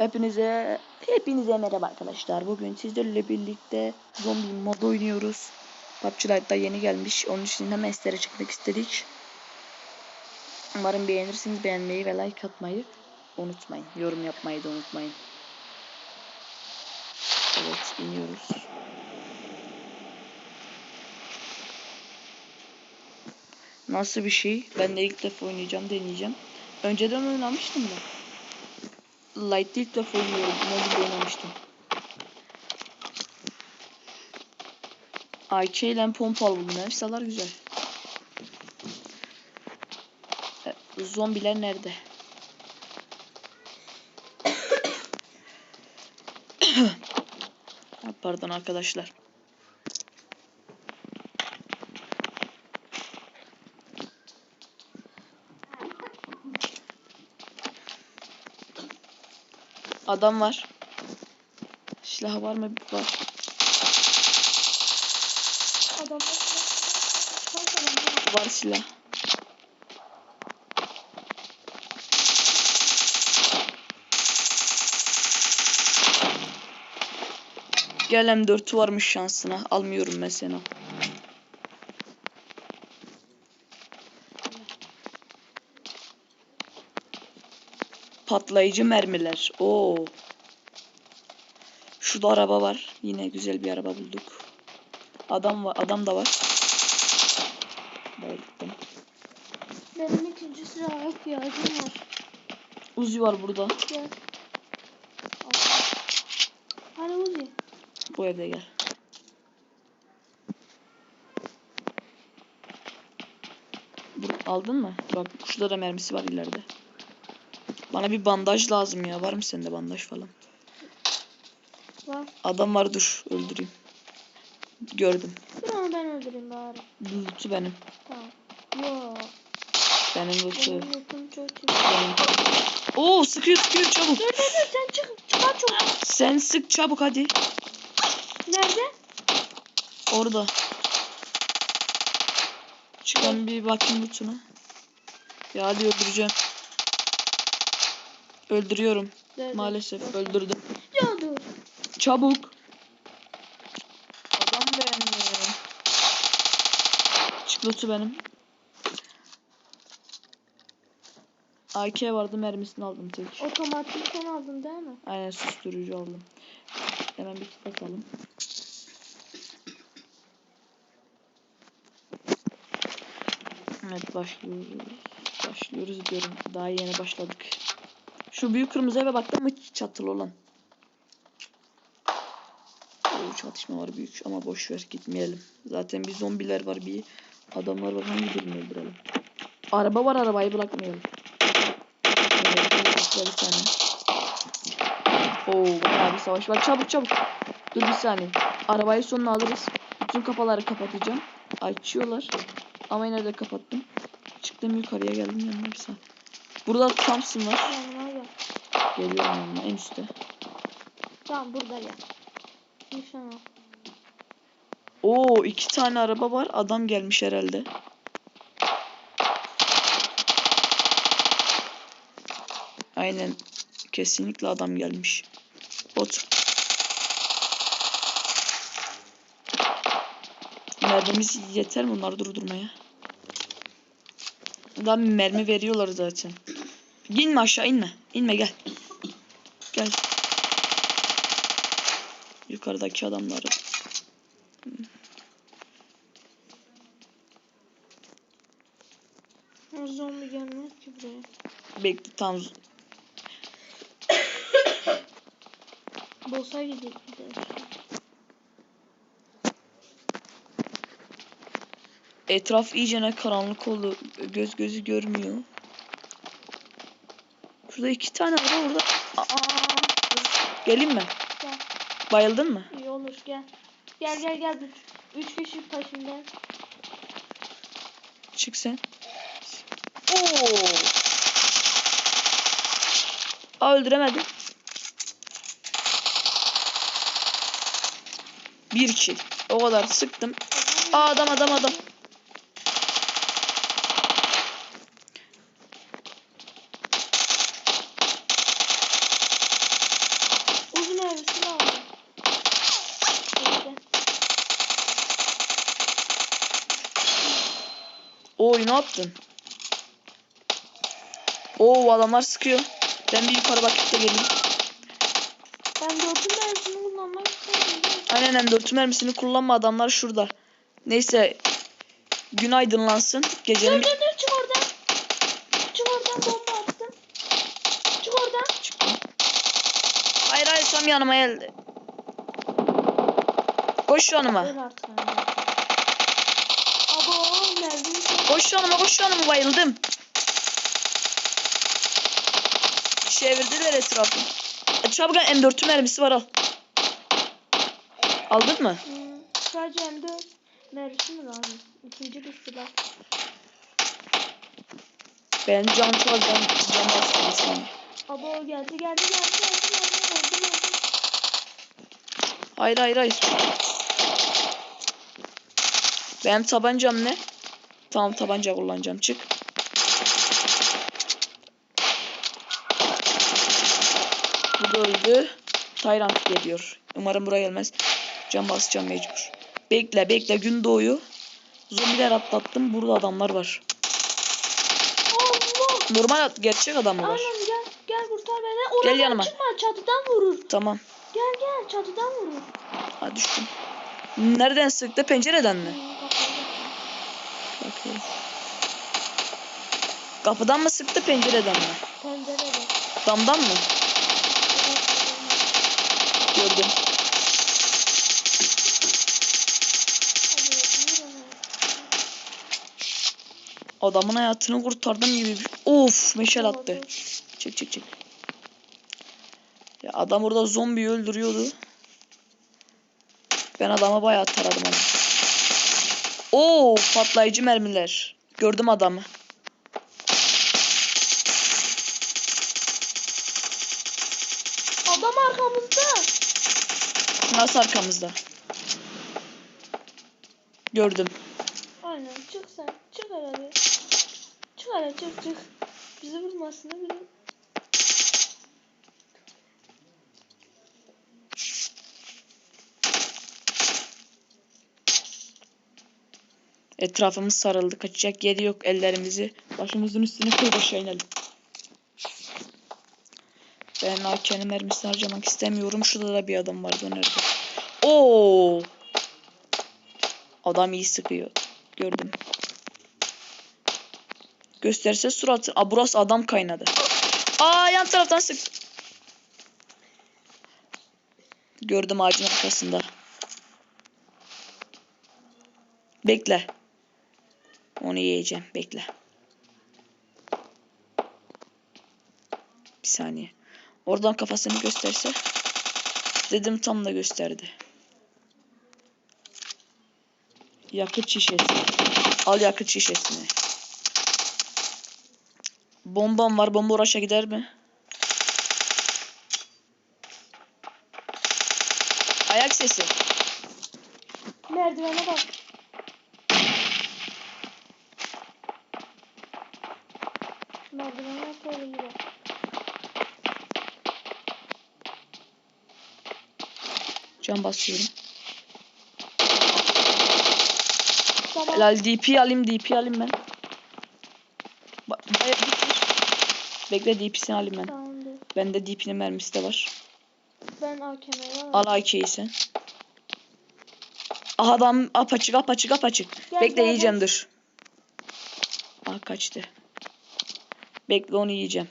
Hepinize hepinize merhaba arkadaşlar. Bugün sizlerle birlikte zombi mod oynuyoruz. PUBG Lite'da yeni gelmiş. Onun için hemen istere çekmek istedik. Umarım beğenirsiniz. Beğenmeyi ve like atmayı unutmayın. Yorum yapmayı da unutmayın. Evet iniyoruz. Nasıl bir şey? Ben de ilk defa oynayacağım, deneyeceğim. Önceden oynamıştım da. Light'te ilk defa oynuyorum. Mobilde oynamıştım. AK ile pompalı buldum. Efsalar güzel. E, zombiler nerede? Pardon arkadaşlar. Adam var. Silah var mı? Var. Adam Var silah. Gel M4'ü varmış şansına. Almıyorum ben Patlayıcı mermiler. Oo. Şurada araba var. Yine güzel bir araba bulduk. Adam var. Adam da var. Bayıldım. Benim ikinci silaha ihtiyacım var. Uzi var burada. Gel. Uzi? Bu evde gel. Aldın mı? Bak şurada da mermisi var ileride. Bana bir bandaj lazım ya. Var mı sende bandaj falan? Var. Adam var dur. Öldüreyim. Gördüm. Onu ben öldüreyim bari. Loot'u benim. Tamam. Yo. Benim loot'u. Benim lootum çok iyi. Oo sıkıyor sıkıyor çabuk. Dur dur dur sen çık. Çıkar çok. Sen sık çabuk hadi. Nerede? Orada. Çıkan bir bakayım loot'una. Ya hadi öldüreceğim. Öldürüyorum. Dur. Maalesef öldürdüm. Ya dur. Çabuk. Adam benim. Çık loot'u benim. AK vardı mermisini aldım tek. Otomatik sen aldın değil mi? Aynen susturucu aldım. Hemen bir kit atalım. Evet başlıyoruz. Başlıyoruz diyorum. Daha yeni başladık. Şu büyük kırmızı eve baktın mı çatılı olan? Oo, çatışma var büyük ama boş ver gitmeyelim. Zaten bir zombiler var bir adamlar var hangi birini öldürelim? Araba var arabayı bırakmayalım. Evet, bir. Oo bayağı savaş var. Çabuk çabuk. Dur bir saniye. Arabayı sonuna alırız. Bütün kapıları kapatacağım. Açıyorlar. Ama yine de kapattım. Çıktım yukarıya geldim yanına bir saniye. Burada Thompson var. Geliyorum yanına en üstte. Tamam burada gel. Nişan al. Oo iki tane araba var. Adam gelmiş herhalde. Aynen. Kesinlikle adam gelmiş. Bot. Mermimiz yeter mi onları durdurmaya? Daha mermi veriyorlar zaten. İnme aşağı inme. İnme gel. Gel. Yukarıdaki adamları. O zombi gelmez ki buraya. Bekle tam Boss'a gidelim. Etraf iyicene karanlık oldu. Göz gözü görmüyor. Şurada iki tane var orada. Aa, dur. Geleyim mi? Gel. Bayıldın mı? İyi olur gel. Gel gel gel. Üç, kişi peşimden. Çık sen. Oo. Aa öldüremedim. Bir kill. O kadar sıktım. Aa adam adam adam. Oy ne yaptın? Oo adamlar sıkıyor. Ben bir yukarı bakıp da geleyim. Ben dörtün mermisini kullanmak istiyorum. Aynen M4 mermisini kullanma adamlar şurada. Neyse. Gün aydınlansın. Dur Gecenin dur dur çık oradan. Çık oradan bomba attım. Çık oradan. Hayır hayır tam yanıma geldi. Koş şu yanıma. Koş yanıma koş yanıma bayıldım. Çevirdiler etrafı. E, Çabuk gel M4'ün mermisi var al. Aldın mı? Hmm, sadece M4 mermisi mi lazım? İkinci bir silah. Ben can az can, bastım saniye. Abo geldi geldi geldi geldi geldi geldi geldi. Hayır hayır hayır. Benim tabancam ne? Tamam tabanca kullanacağım. Çık. Bu da öldü. Tyrant geliyor. Umarım buraya gelmez. Can basacağım mecbur. Bekle bekle gün doğuyor. Zombiler atlattım. Burada adamlar var. Allah! Normal gerçek adam mı var? Anam gel gel kurtar beni. Oradan Gel yanıma. çıkma çatıdan vurur. Tamam. Gel gel çatıdan vurur. Ha düştüm. Nereden sıktı? Pencereden mi? Kapıdan mı sıktı pencereden mi? Pencerede. Damdan mı? Gördüm. Adamın hayatını kurtardım gibi. bir- Of meşal attı. Çık çık çık. Ya adam orada zombi öldürüyordu. Ben adama bayağı taradım. Oo patlayıcı mermiler. Gördüm adamı. Nasıl arkamızda? Gördüm. Aynen çık sen. Çık bir. Çık hele çık çık. Bizi vurmasını bilin. Etrafımız sarıldı. Kaçacak yeri yok. Ellerimizi başımızın üstüne koy aşağı inelim. Ben AK'nin mermisini harcamak istemiyorum. Şurada da bir adam vardı. Nerede? Oo! Adam iyi sıkıyor. Gördüm. Gösterse suratı. Aa burası adam kaynadı. Aa yan taraftan sık. Gördüm ağacın arkasında. Bekle. Onu yiyeceğim. Bekle. Bir saniye. Oradan kafasını gösterse. Dedim tam da gösterdi. Yakıt şişesi. Al yakıt şişesini. Bombam var. Bomba uğraşa gider mi? Ayak sesi. Merdivene bak. Merdivene böyle Can basıyorum. Tamam. Helal DP alayım DP alayım ben. Ba bayağı DP. Bekle DP'sini alayım ben. Tamamdır. Bende DP'nin mermisi de var. Ben AKM'ye Al AK'yi sen. Aha adam apaçık apaçık apaçık. Gel, Bekle gel, yiyeceğim dur. Ah kaçtı. Bekle onu yiyeceğim.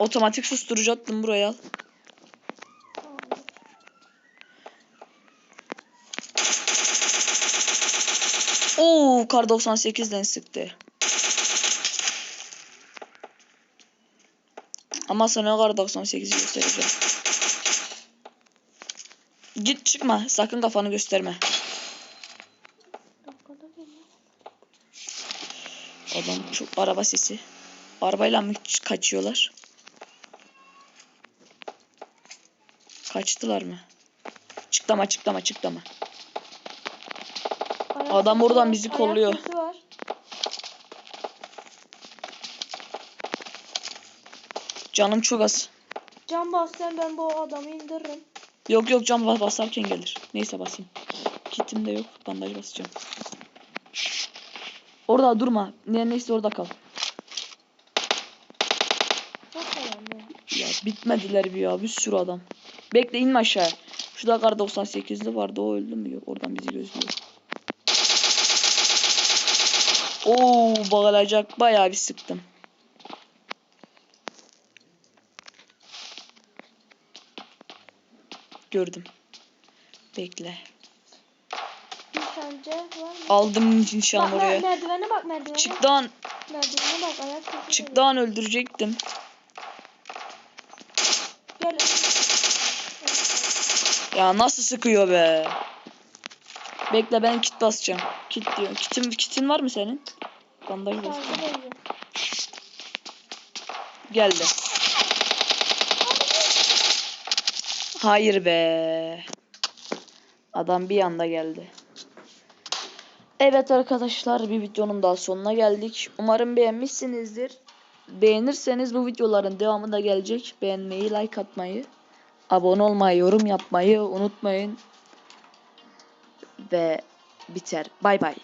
Otomatik susturucu attım buraya al. Oo kar 98'den sıktı. Ama sana kar 98'i göstereceğim. Git çıkma. Sakın kafanı gösterme. Adam çok araba sesi. Arabayla mı kaçıyorlar? Kaçtılar mı? Çıklama çıklama çıklama. Ayak Adam oradan bizi kolluyor. Canım çok az. Can bas sen ben bu adamı indiririm. Yok yok can bas- basarken gelir. Neyse basayım. Kitim de yok. Bandaj basacağım. Orada durma. Ne neyse orada kal. Ya bitmediler bir ya. Bir sürü adam. Bekle inme aşağı. Şurada kar 98'li vardı. O öldü mü? Yok. Oradan bizi gözlüyor. Oo bağılacak. Bayağı bir sıktım. Gördüm. Bekle. Aldım nişan Bak, oraya. mer- merdivene bak merdivene. Çık lan. Merdivene bak ayak sesi Çık geliyor. lan öldürecektim. Gel. Ya nasıl sıkıyor be? Bekle ben kit basacağım. Kit diyor. Kitin, kitin var mı senin? Bandaj basacağım. Geldi. Hayır be. Adam bir anda geldi. Evet arkadaşlar bir videonun daha sonuna geldik. Umarım beğenmişsinizdir. Beğenirseniz bu videoların devamı da gelecek. Beğenmeyi, like atmayı, abone olmayı, yorum yapmayı unutmayın. Ve biter. Bay bay.